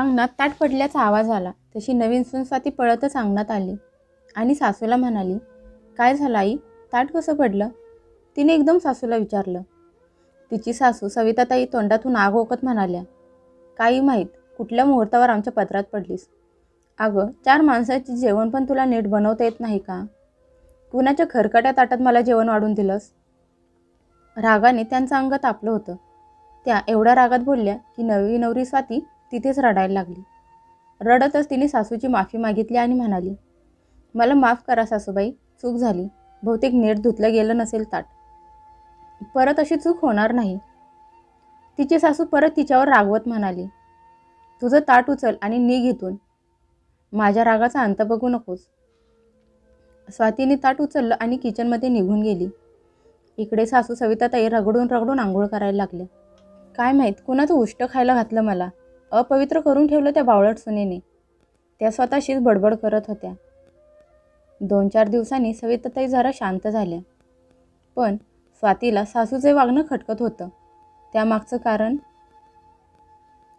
अंगणात ताट पडल्याचा आवाज आला. तशी नवीन सून पळतच अंगणात आली. आणि सासूला म्हणाली काय झालं आई? ताट कसं पडलं? तिने एकदम सासूला विचारलं. तिची सासू सविताताई तोंडातून आग ओकत म्हणाल्या काही माहीत कुठल्या मुहूर्तावर आमच्या पत्रात पडलीस? अगं चार माणसाची जेवण पण तुला नीट बनवता येत नाही का? कुणाच्या खरकट्या ताटात मला जेवण वाढून दिलंस. रागाने त्यांचं अंग तापलं होतं. त्या एवढ्या रागात बोलल्या की नवी नवरी स्वाती तिथेच रडायला लागली. रडतच तिने सासूची माफी मागितली आणि म्हणाली मला माफ करा सासूबाई चूक झाली. बहुतेक नीट धुतलं गेलं नसेल ताट. परत अशी चूक होणार नाही. तिची सासू परत तिच्यावर रागवत म्हणाली तुझं ताट उचल आणि निघ इथून माझ्या रागाचा अंत बघू नकोस. स्वातीने ताट उचललं आणि किचनमध्ये निघून गेली. इकडे सासू सविताताई रगडून रगडून आंघोळ करायला लागल्या. काय माहीत कुणाचं उष्ट खायला घातलं मला? अपवित्र करून ठेवलं त्या बावळट सुनेने. त्या स्वतःशीच बडबड करत होत्या. दोन चार दिवसांनी सविताताई जरा शांत झाल्या. पण स्वातीला सासूचे वागणं खटकत होतं. त्यामागचं कारण?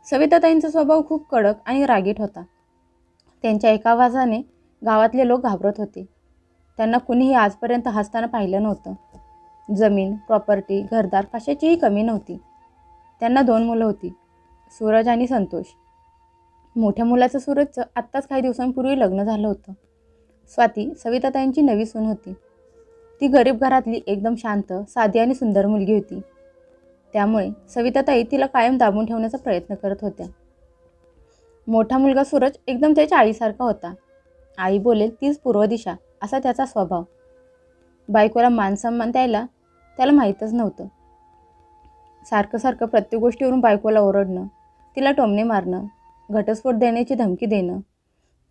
सविताताईंचा स्वभाव खूप कडक आणि रागीट होता. त्यांच्या एका आवाजाने गावातले लोक घाबरत होते. त्यांना कुणीही आजपर्यंत हसताना पाहिलं नव्हतं. जमीन प्रॉपर्टी घरदार कशाचीही कमी नव्हती. त्यांना दोन मुलं होती. सूरज आणि संतोष. मोठ्या मुलाचं सूरजचं आत्ताच काही दिवसांपूर्वी लग्न झालं होतं. स्वाती सविताताईंची नवी सून होती. ती गरीब घरातली एकदम शांत साधी आणि सुंदर मुलगी होती. त्यामुळे सविताताई तिला कायम दाबून ठेवण्याचा प्रयत्न करत होत्या. मोठा मुलगा सूरज एकदम त्याच्या आईसारखा होता. आई बोलेल तीच पूर्व दिशा असा त्याचा स्वभाव. बायकोला मानसन्मान द्यायला त्याला माहीतच नव्हतं. सारखं सारखं प्रत्येक गोष्टीवरून बायकोला ओरडणं तिला टोमणे मारणं घटस्फोट देण्याची धमकी देणं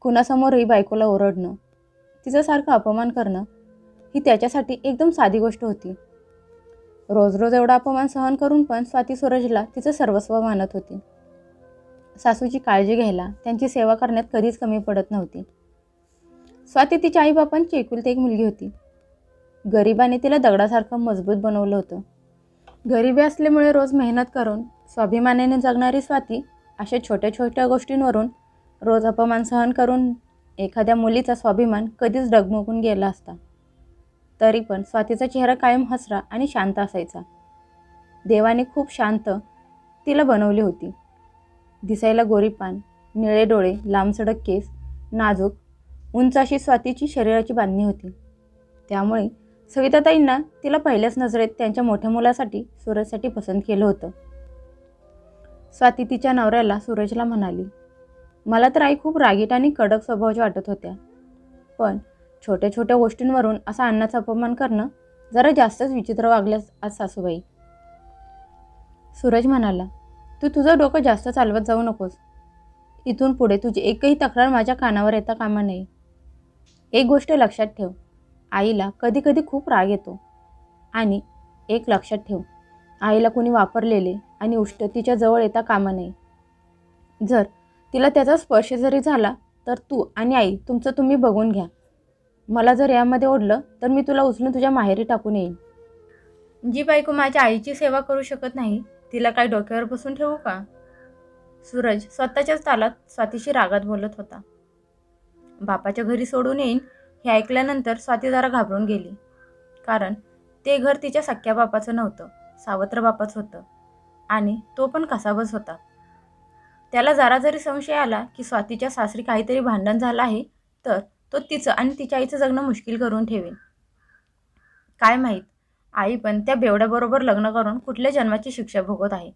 कुणासमोरही बायकोला ओरडणं तिचं सारखं अपमान करणं ही त्याच्यासाठी एकदम साधी गोष्ट होती. रोज रोज एवढा अपमान सहन करून पण स्वाती सूरजला तिचं सर्वस्व मानत होती. सासूची काळजी घ्यायला त्यांची सेवा करण्यात कधीच कमी पडत नव्हती. स्वाती तिच्या आईबापांची एकुलती एक मुलगी होती. गरिबाने तिला दगडासारखं मजबूत बनवलं होतं. गरिबी असल्यामुळे रोज मेहनत करून स्वाभिमानाने जगणारी स्वाती अशा छोट्या छोट्या गोष्टींवरून रोज अपमान सहन करून एखाद्या मुलीचा स्वाभिमान कधीच डगमगून गेला असता. तरी पण स्वातीचा चेहरा कायम हसरा आणि शांत असायचा. देवाने खूप शांत तिला बनवली होती. दिसायला गोरीपान निळे डोळे लांबसडक केस नाजूक उंच अशी स्वातीची शरीराची बांधणी होती. त्यामुळे सविताताईंना तिला पहिल्याच नजरेत त्यांच्या मोठ्या मुलासाठी सूरजसाठी पसंत केलं होतं. स्वाती तिच्या नवऱ्याला सूरजला म्हणाली मला तर आई खूप रागीट आणि कडक स्वभावाच्या वाटत होत्या. पण छोट्या छोट्या गोष्टींवरून असा अण्णाचा अपमान करणं जरा जास्तच विचित्र वागल्यास आज सासूबाई. सूरज म्हणाला तू तुझं डोकं जास्त चालवत जाऊ नकोस. इथून पुढे तुझी एकही तक्रार माझ्या कानावर येता कामा नये. एक गोष्ट लक्षात ठेव. आईला कधी कधी खूप राग येतो. आणि एक लक्षात ठेव आईला कोणी वापरलेले आणि उष्ट तिच्या जवळ येता कामा नये. जर तिला त्याचा स्पर्श जरी झाला तर तू आणि आई तुमचं तुम्ही बघून घ्या. मला जर यामध्ये ओढलं तर मी तुला उचलून तुझ्या माहेरी टाकून येईन. जी बायको माझ्या आईची सेवा करू शकत नाही तिला काय डोक्यावर बसून ठेवू का? सूरज स्वतःच्याच तालात स्वातीशी रागात बोलत होता. बापाच्या घरी सोडून येईन हे ऐकल्यानंतर स्वाती जरा घाबरून गेली. कारण ते घर तिच्या सख्या बापाचं नव्हतं सावत्र बापाचं होतं. आणि तो पण कसाबस होता. त्याला जरा जरी संशय आला की स्वातीच्या सासरी काहीतरी भांडण झालं आहे तर तो तिचं आणि तिच्या आईचं जगणं मुश्किल करून ठेवेल. काय माहीत आई पण त्या बेवड्याबरोबर लग्न करून कुठल्या जन्माची शिक्षा भोगत आहे.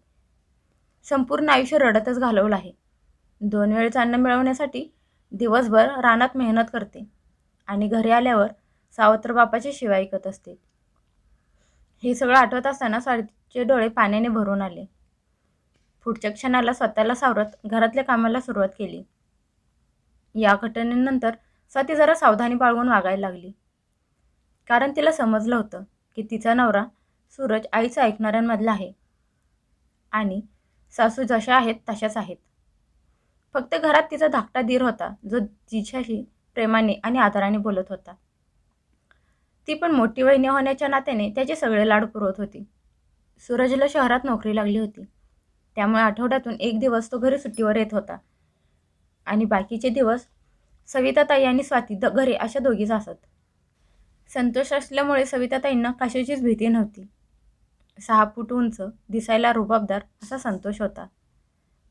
संपूर्ण आयुष्य रडतच घालवलं आहे. दोन वेळचं अन्न मिळवण्यासाठी दिवसभर रानात मेहनत करते. आणि घरी आल्यावर सावत्र बापाची शिवाय ऐकत असते. हे सगळं आठवत असताना स्वातीचे डोळे पाण्याने भरून आले. पुढच्या क्षणाला स्वतःला सावरत घरातल्या कामाला सुरुवात केली. या घटनेनंतर स्वाती जरा सावधानी बाळगून वागायला लागली. कारण तिला समजलं होतं की तिचा नवरा सूरज आईचं ऐकणाऱ्यांमधला आहे. आणि सासू जशा आहेत तशाच आहेत. फक्त घरात तिचा धाकटा धीर होता जो तिच्याशी प्रेमाने आणि आदराने बोलत होता. ती पण मोठी वहिनी होण्याच्या नात्याने त्याचे सगळे लाड पुरवत होती. सूरजला शहरात नोकरी लागली होती. त्यामुळे आठवड्यातून एक दिवस तो घरी सुट्टीवर येत होता. आणि बाकीचे दिवस सविताताई आणि स्वाती द घरी अशा दोघीच असत संतोष असल्यामुळे सविताताईंना कशाचीच भीती नव्हती. सहा फूट उंच दिसायला रुबाबदार असा संतोष होता.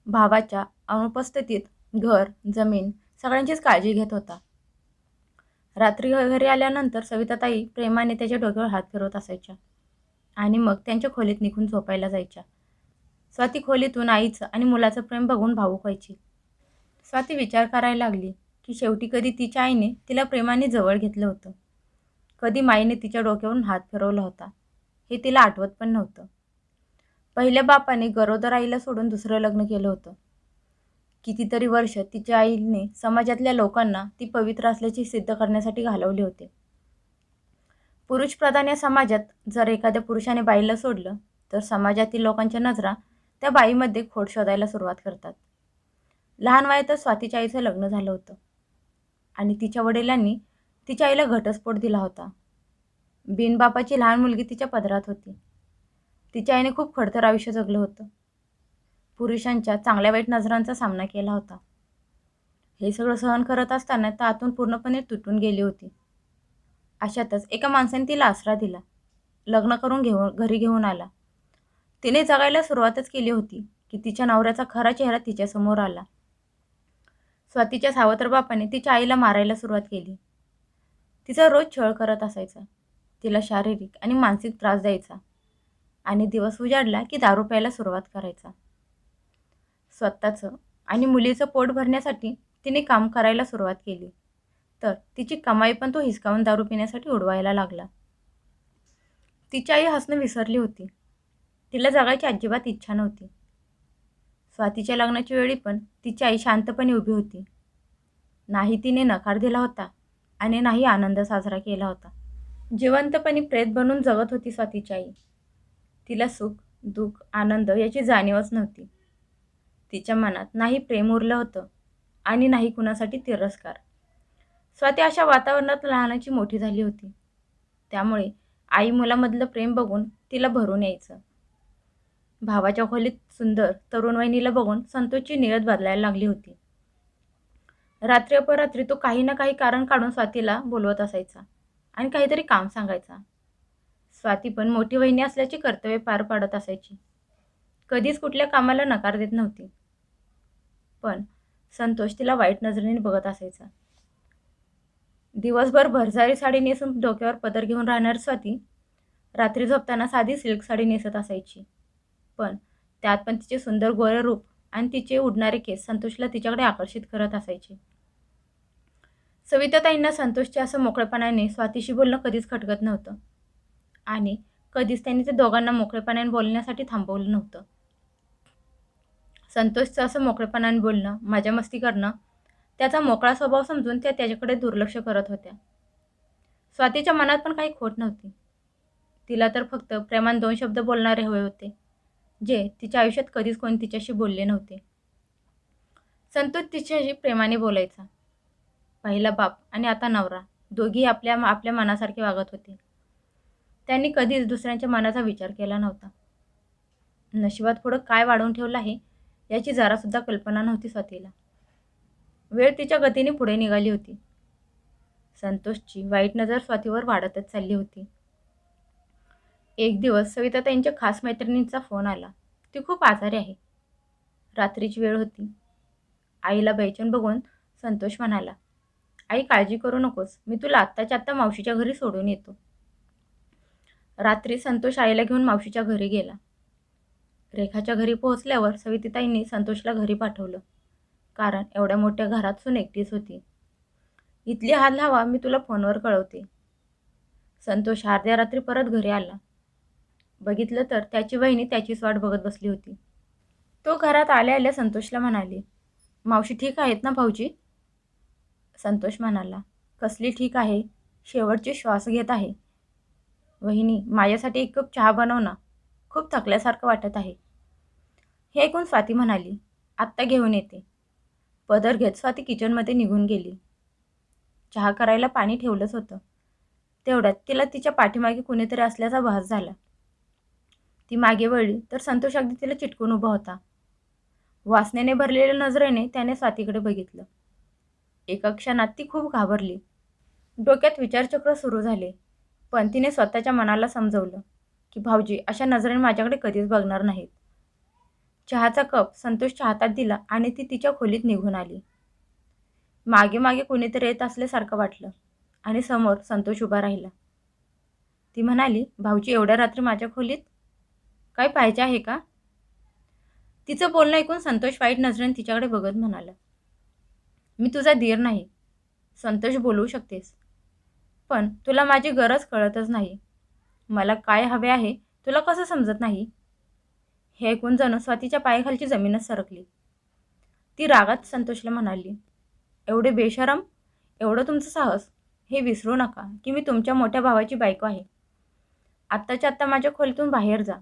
भावाच्या अनुपस्थितीत घर जमीन सगळ्यांचीच काळजी घेत होता. रात्री घरी आल्यानंतर सविताताई प्रेमाने त्याच्या डोक्यावर हात फिरवत असायच्या. आणि मग त्यांच्या खोलीत निघून झोपायला जायच्या. स्वाती खोलीतून आईचं आणि मुलाचं प्रेम बघून भावूक व्हायची. स्वाती विचार करायला लागली की शेवटी कधी तिच्या आईने तिला प्रेमाने जवळ घेतलं होतं. कधी माईने तिच्या डोक्यावरून हात फिरवला होता. हे तिला आठवत पण नव्हतं. पहिल्या बापाने गरोदर आईला सोडून दुसरं लग्न केलं होतं. कितीतरी वर्ष तिच्या आईने समाजातल्या लोकांना ती पवित्र असल्याचे सिद्ध करण्यासाठी घालवले होते. पुरुषप्रधान या समाजात जर एखाद्या पुरुषाने बाईला सोडलं तर समाजातील लोकांच्या नजरा त्या बाईमध्ये खोड शोधायला सुरुवात करतात. लहान वयातच स्वातीच्या आईचं लग्न झालं होतं. आणि तिच्या वडिलांनी तिच्या आईला घटस्फोट दिला होता. बिनबापाची लहान मुलगी तिच्या पदरात होती. तिच्या आईने खूप खडतर आयुष्य जगलं होतं. पुरुषांच्या चांगल्या वाईट नजरांचा सामना केला होता. हे सगळं सहन करत असताना तर आतून पूर्णपणे तुटून गेली होती. अशातच एका माणसाने तिला आसरा दिला. लग्न करून घेऊन घरी घेऊन आला. तिने जगायला सुरुवातच केली होती की तिच्या नवऱ्याचा खरा चेहरा तिच्यासमोर आला. स्वातीच्या सावत्र बापाने तिच्या आईला मारायला सुरुवात केली. तिचा रोज छळ करत असायचा. तिला शारीरिक आणि मानसिक त्रास द्यायचा. आणि दिवस उजाडला की दारू प्यायला सुरुवात करायचा. स्वतःचं आणि मुलीचं पोट भरण्यासाठी तिने काम करायला सुरुवात केली. तर तिची कमाई पण तो हिसकावून दारू पिण्यासाठी उडवायला लागला. तिची आई हसणं विसरली होती. तिला जगायची अजिबात इच्छा नव्हती. स्वातीच्या लग्नाच्या वेळी पण तिची आई शांतपणे उभी होती. नाही तिने नकार दिला होता आणि नाही आनंद साजरा केला होता. जिवंतपणे प्रेत बनून जगत होती स्वातीची आई. तिला सुख दुःख आनंद याची जाणीवच नव्हती. तिच्या मनात नाही प्रेम उरलं होतं आणि नाही कुणासाठी तिरस्कार. स्वाती अशा वातावरणात लहानाची मोठी झाली होती. त्यामुळे आई मुलामधलं प्रेम बघून तिला भरून यायचं. भावाच्या खोलीत सुंदर तरुण वहिनीला बघून संतोषची नियत बदलायला लागली होती. रात्री अपरात्री तो काही ना काही कारण काढून स्वातीला बोलवत असायचा आणि काहीतरी काम सांगायचा. स्वाती पण मोठी वहिनी असल्याची कर्तव्य पार पाडत असायची. कधीच कुठल्या कामाला नकार देत नव्हती. पण संतोष तिला वाईट नजरेने बघत असायचा. दिवसभर भरसारी साडी नेसून डोक्यावर पदर घेऊन राहणार स्वाती रात्री झोपताना साधी सिल्क साडी नेसत असायची. पण त्यात पण तिचे सुंदर गोरे रूप आणि तिचे उडणारे केस संतोषला तिच्याकडे आकर्षित करत असायचे. सविताताईंना संतोषच्या असं मोकळेपणाने स्वातीशी बोलणं कधीच खटकत नव्हतं. आणि कधीच त्यांनी ते दोघांना मोकळेपणाने बोलण्यासाठी थांबवलं नव्हतं. संतोषचं असं मोकळेपणाने बोलणं मजा मस्ती करणं त्याचा मोकळा स्वभाव समजून त्या त्याच्याकडे दुर्लक्ष करत होत्या. स्वातीच्या मनात पण काही खोट नव्हती. तिला तर फक्त प्रेमान दोन शब्द बोलणारे हवे होते जे तिच्या आयुष्यात कधीच कोणी तिच्याशी बोलले नव्हते. संतोष तिच्याशी प्रेमाने बोलायचा. पहिला बाप आणि आता नवरा दोघी आपल्या आपल्या मनासारखे वागत होते. त्यांनी कधीच दुसऱ्यांच्या मनाचा विचार केला नव्हता. नशिबात पुढं काय वाढवून ठेवलं आहे याची जरासुद्धा कल्पना नव्हती स्वातीला. वेळ तिच्या गतीने पुढे निघाली होती. संतोषची वाईट नजर स्वातीवर वाढतच चालली होती. एक दिवस सविता त्यांच्या खास मैत्रिणींचा फोन आला. ती खूप आजारी आहे. रात्रीची वेळ होती. आईला बैचन बघून संतोष म्हणाला आई काळजी करू नकोस. मी तुला आत्ताच्या आत्ता मावशीच्या घरी सोडून येतो. रात्री संतोष आईला घेऊन मावशीच्या घरी गेला. रेखाच्या घरी पोहोचल्यावर सवितीताईंनी संतोषला घरी पाठवलं. कारण एवढ्या मोठ्या घरात सून एकटीच होती. इथली हाल हवा मी तुला फोनवर कळवते. संतोष अर्ध्या रात्री परत घरी आला. बघितलं तर त्याची बहिणी त्याचीच वाट बघत बसली होती. तो घरात आल्या आल्या संतोषला म्हणाले मावशी ठीक आहेत ना भाऊजी? संतोष म्हणाला कसली ठीक आहे? शेवटचे श्वास घेत आहे. वहिनी माझ्यासाठी एक कप चहा बनव ना. खूप थकल्यासारखं वाटत आहे. हे ऐकून स्वाती म्हणाली आत्ता घेऊन येते. पदर घेत स्वाती किचनमध्ये निघून गेली. चहा करायला पाणी ठेवलंच होतं. तेवढ्यात तिला तिच्या पाठीमागे कुणीतरी असल्याचा भास झाला. ती मागे वळली तर संतोष अगदी तिला चिटकून उभा होता. वासनेने भरलेल्या नजरेने त्याने स्वातीकडे बघितलं. एका क्षणात ती खूप घाबरली. डोक्यात विचारचक्र सुरू झाले पण तिने स्वतःच्या मनाला समजवलं. की भाऊजी अशा नजरेने माझ्याकडे कधीच बघणार नाहीत. चहाचा कप संतोषच्या हातात दिला आणि ती तिच्या खोलीत निघून आली. मागे मागे कोणीतरी येत असल्यासारखं वाटलं आणि समोर संतोष उभा राहिला. ती म्हणाली भाऊजी एवढ्या रात्री माझ्या खोलीत काय पाहिजे आहे का? तिचं बोलणं ऐकून संतोष वाईट नजरेने तिच्याकडे बघत म्हणाला मी तुझा धीर नाही. संतोष बोलवू शकतेस. पण तुला माझी गरज कळतच नाही. मला काय हवे आहे तुला कसं समजत नाही? हे ऐकून जाणं स्वातीच्या पायाखालची जमीनच सरकली. ती रागात संतोषला म्हणाली एवढे बेशरम एवढं तुमचं साहस हे विसरू नका की मी तुमच्या मोठ्या भावाची बायको आहे. आत्ताच्या आत्ता माझ्या खोलीतून बाहेर जा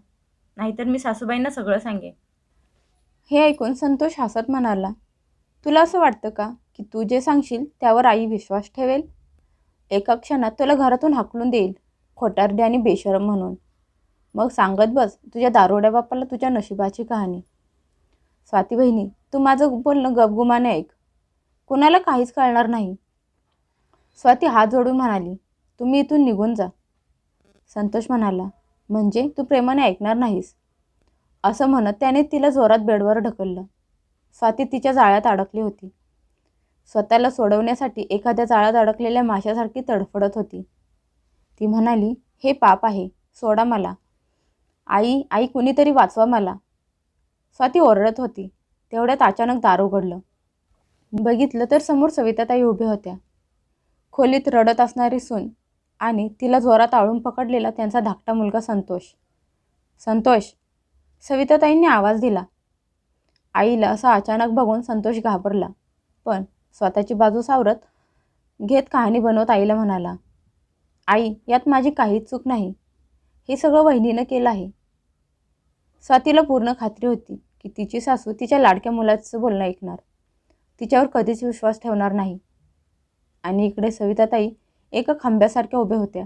नाहीतर मी सासूबाईंना सगळं सांगेन. हे ऐकून संतोष हसत म्हणाला तुला असं वाटतं का की तू जे सांगशील त्यावर आई विश्वास ठेवेल? एका क्षणात तुला घरातून हाकलून देईल. खोटारडे आणि बेशरम म्हणून. मग सांगत बस तुझ्या दारोड्या बापाला तुझ्या नशिबाची कहाणी. स्वाती बहिणी तू माझं बोलणं गपगुमाने ऐक. कुणाला काहीच कळणार नाही. स्वाती हात जोडून म्हणाली तुम्ही इथून निघून जा. संतोष म्हणाला म्हणजे तू प्रेमाने ऐकणार नाहीस? असं म्हणत त्याने तिला जोरात बेडवर ढकललं. स्वाती तिच्या जाळ्यात अडकली होती. स्वतःला सोडवण्यासाठी एखाद्या जाळ्यात अडकलेल्या माशासारखी तडफडत होती. ती म्हणाली हे पाप आहे सोडा मला. आई आई कुणीतरी वाचवा मला. स्वाती ओरडत होती. तेवढ्यात अचानक दार उघडलं. बघितलं तर समोर सविताताई उभ्या होत्या. खोलीत रडत असणारी सून आणि तिला जोरात आळून पकडलेला त्यांचा धाकटा मुलगा संतोष. संतोष. सविताताईंनी आवाज दिला. आईला असं अचानक बघून संतोष घाबरला. पण स्वतःची बाजू सावरत घेत कहाणी बनवत आईला म्हणाला आई यात माझी काहीच चूक नाही. हे सगळं वहिनीनं केलं आहे. स्वातीला पूर्ण खात्री होती की तिची सासू तिच्या लाडक्या मुलाचं बोलणं ऐकणार. तिच्यावर कधीच विश्वास ठेवणार नाही. आणि इकडे सविताताई एका खांब्यासारख्या उभ्या होत्या.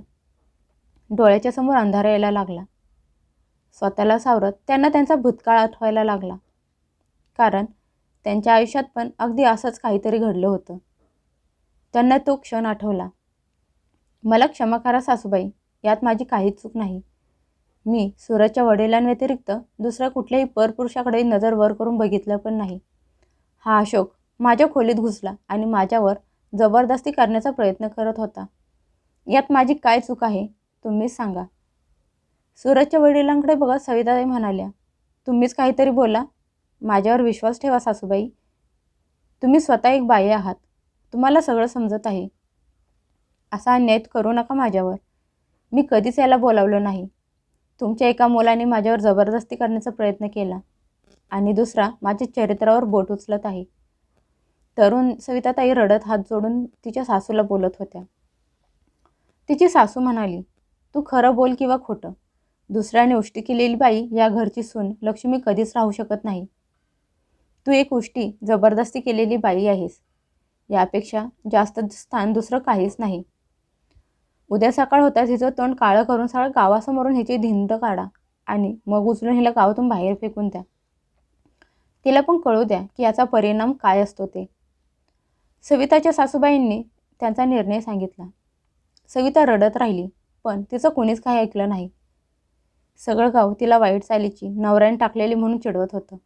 डोळ्याच्या समोर अंधार यायला लागला. स्वतःला सावरत त्यांना त्यांचा भूतकाळ आठवायला लागला. कारण त्यांच्या आयुष्यात पण अगदी असंच काहीतरी घडलं होतं. त्यांना तो क्षण आठवला. मला क्षमा करा सासूबाई यात माझी काहीच चूक नाही. मी सूरजच्या वडिलांव्यतिरिक्त दुसऱ्या कुठल्याही परपुरुषाकडे नजर वर करून बघितलं पण नाही. हा अशोक माझ्या खोलीत घुसला आणि माझ्यावर जबरदस्ती करण्याचा प्रयत्न करत होता. यात माझी काय चूक आहे तुम्हीच सांगा. सूरजच्या वडिलांकडे बघत सविताई म्हणाल्या तुम्हीच काहीतरी बोला. माझ्यावर विश्वास ठेवा सासूबाई. तुम्ही स्वतः एक बाई आहात. तुम्हाला सगळं समजत आहे. असा अन्याय करू नका माझ्यावर. मी कधीच याला बोलावलं नाही. तुमच्या एका मुलाने माझ्यावर जबरदस्ती करण्याचा प्रयत्न केला आणि दुसरा माझ्या चरित्रावर बोट उचलत आहे. तरुण सविताताई रडत हात जोडून तिच्या सासूला बोलत होत्या. तिची सासू म्हणाली तू खरं बोल किंवा खोटं. दुसऱ्याने उष्टी केलेली बाई या घरची सून लक्ष्मी कधीच राहू शकत नाही. तू एक उष्टी जबरदस्ती केलेली बाई आहेस. यापेक्षा जास्त स्थान दुसरं काहीच नाही. उद्या सकाळ होताच हिचं तोंड काळं करून सगळं गावासमोरून हिची धिंड काढा. आणि मग उचलून हिला गावातून बाहेर फेकून द्या. तिला पण कळू द्या की याचा परिणाम काय असतो ते. सविताच्या सासूबाईंनी त्यांचा निर्णय सांगितला. सविता रडत राहिली पण तिचं कोणीच काही ऐकलं नाही. सगळं गाव तिला वाईट चालीची नवऱ्याने टाकलेली म्हणून चिडवत होतं.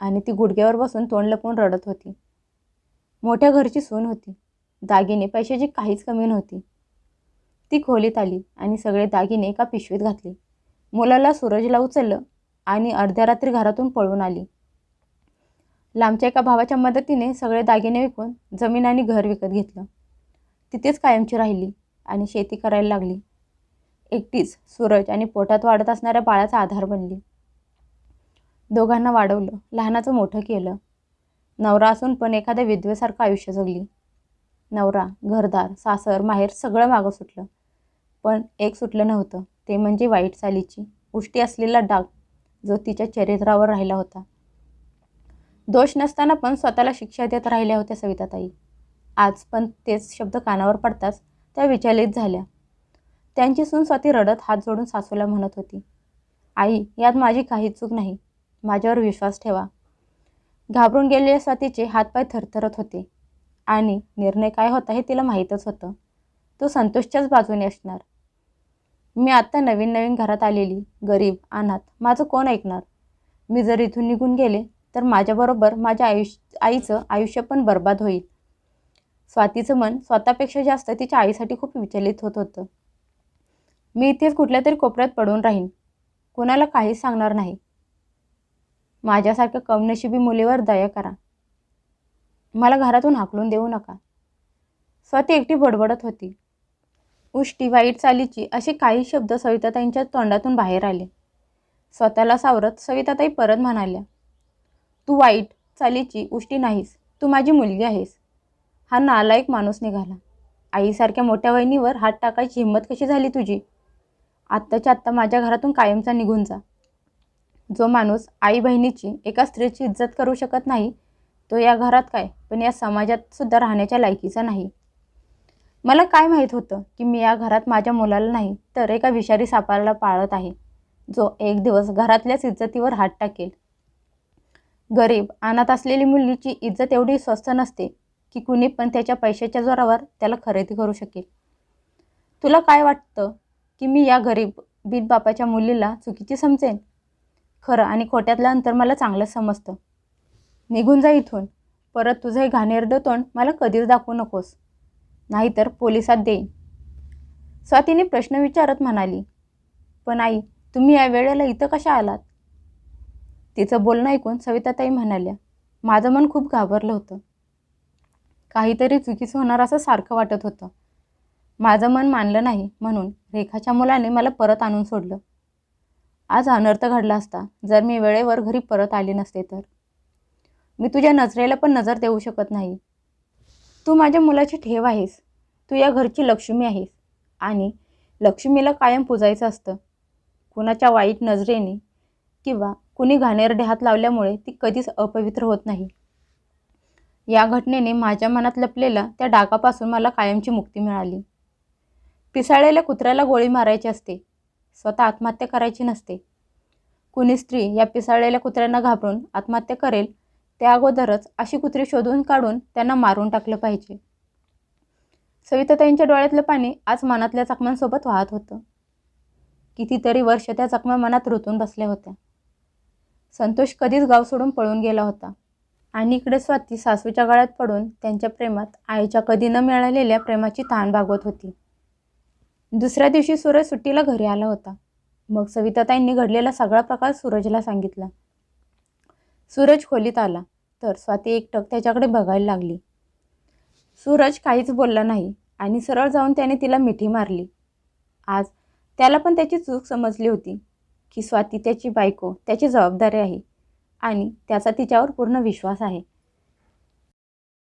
आणि ती गुडघ्यावर बसून तोंड लपवून रडत होती. मोठ्या घरची सून होती. दागिने पैशाची काहीच कमी नव्हती. ती खोलीत आली आणि सगळे दागिने एका पिशवीत घातले. मुलाला सूरजला उचललं आणि अर्ध्या रात्री घरातून पळून आली. लांबच्या एका भावाच्या मदतीने सगळे दागिने विकून जमीन आणि घर विकत घेतलं. तिथेच कायमची राहिली आणि शेती करायला लागली. एकटीच सूरज आणि पोटात वाढत असणाऱ्या बाळाचा आधार बनली. दोघांना वाढवलं लहानाचं मोठं केलं. नवरा असून पण एखाद्या विधवेसारखं आयुष्य जगली. नवरा घरदार सासर माहेर सगळं मागं सुटलं. पण एक सुटलं नव्हतं. ते म्हणजे वाईट चालीची उष्टी असलेला डाग जो तिच्या चरित्रावर राहिला होता. दोष नसताना पण स्वतःला शिक्षा देत राहिल्या होत्या सविताताई. आज पण तेच शब्द कानावर पडताच त्या विचलित झाल्या. त्यांची सून स्वाती रडत हात जोडून सासूला म्हणत होती आई यात माझी काहीच चूक नाही. माझ्यावर विश्वास ठेवा. घाबरून गेलेल्या स्वातीचे हातपाय थरथरत होते. आणि निर्णय काय होता हे तिला माहीतच होतं. तो संतोषच्याच बाजूने असणार. मी आत्ता नवीन नवीन घरात आलेली गरीब अनाथ. माझं कोण ऐकणार? मी जर इथून निघून गेले तर माझ्याबरोबर माझ्या आयुष्य आईचं आयुष्य पण बर्बाद होईल. स्वातीचं मन स्वतःपेक्षा जास्त तिच्या आईसाठी खूप विचलित होत होतं. मी इथेच कुठल्या तरी कोपऱ्यात पडून राहीन. कुणाला काहीच सांगणार नाही. माझ्यासारख्या कमनशिबी मुलीवर दया करा. मला घरातून हाकलून देऊ नका. स्वाती एकटी बडबडत होती. उष्टी वाईट चालीची असे काही शब्द सविताताईंच्या तोंडातून बाहेर आले. स्वतःला सावरत सविताताई परत म्हणाल्या तू वाईट चालीची उष्टी नाहीस. तू माझी मुलगी आहेस. हा नालायक माणूस निघाला. आईसारख्या मोठ्या वहिनीवर हात टाकायची हिंमत कशी झाली तुझी? आत्ताच्या आत्ता माझ्या घरातून कायमचा निघून जा. जो माणूस आई बहिणीची एका स्त्रीची इज्जत करू शकत नाही तो या घरात काय? पण या समाजात सुद्धा राहण्याच्या लायकीचा नाही. मला काय माहीत होतं की मी या घरात माझ्या मुलाला नाही तर एका विषारी सापाला पाळत आहे जो एक दिवस घरातल्याच इज्जतीवर हात टाकेल. गरीब अनाथ असलेली मुलीची इज्जत एवढी स्वस्त नसते की कुणी पण त्याच्या पैशाच्या जोरावर त्याला खरेदी करू शकेल. तुला काय वाटतं की मी या गरीब बापाच्या मुलीला चुकीची समजेन? खरं आणि खोट्यातलं अंतर मला चांगलं समजतं. निघून जा इथून. परत तुझं हे घाणेरडं तोंड मला कधीच दाखवू नकोस. नाहीतर पोलिसात देईन. स्वातीने प्रश्न विचारत म्हणाली पण आई तुम्ही या वेळेला इथं कशा आलात? तिचं बोलणं ऐकून सविताताई म्हणाल्या माझं मन खूप घाबरलं होतं. काहीतरी चुकीचं होणार असं सारखं वाटत होतं. माझं मन मानलं नाही म्हणून रेखाच्या मुलाने मला परत आणून सोडलं. आज अनर्थ घडला असता जर मी वेळेवर घरी परत आले नसते तर. मी तुझ्या नजरेला पण नजर देऊ शकत नाही. तू माझ्या मुलाची ठेव आहेस. तू या घरची लक्ष्मी आहेस. आणि लक्ष्मीला कायम पुजायचं असतं. कुणाच्या वाईट नजरेने किंवा कुणी घाणेरडे हात लावल्यामुळे ती कधीच अपवित्र होत नाही. या घटनेने माझ्या मनात लपलेला त्या डागापासून मला कायमची मुक्ती मिळाली. पिसाळलेल्या कुत्र्याला गोळी मारायची असते. स्वतः आत्महत्या करायची नसते. कुणी स्त्री या पिसाळलेल्या कुत्र्यांना घाबरून आत्महत्या करेल त्या अगोदरच अशी कुत्री शोधून काढून त्यांना मारून टाकलं पाहिजे. सविताताईंच्या डोळ्यातलं पाणी आज मनातल्या जखमांसोबत वाहत होतं. कितीतरी वर्ष त्या जखमा मनात रुतून बसल्या होत्या. संतोष कधीच गाव सोडून पळून गेला होता. आणि इकडे स्वाती सासूच्या गळ्यात पडून त्यांच्या प्रेमात आईच्या कधी न मिळालेल्या प्रेमाची तहान भागवत होती. दुसऱ्या दिवशी सूरज सुट्टीला घरी आला होता. मग सविताताईंनी घडलेला सगळा प्रकार सूरजला सांगितला. सूरज खोलीत आला. तर स्वाती एकटक त्याच्याकडे बघायला लागली. सूरज काहीच बोलला नाही आणि सरळ जाऊन त्याने तिला मिठी मारली. आज त्याला पण त्याची चूक समजली होती की स्वाती त्याची बायको त्याची जबाबदारी आहे आणि त्याचा तिच्यावर पूर्ण विश्वास आहे.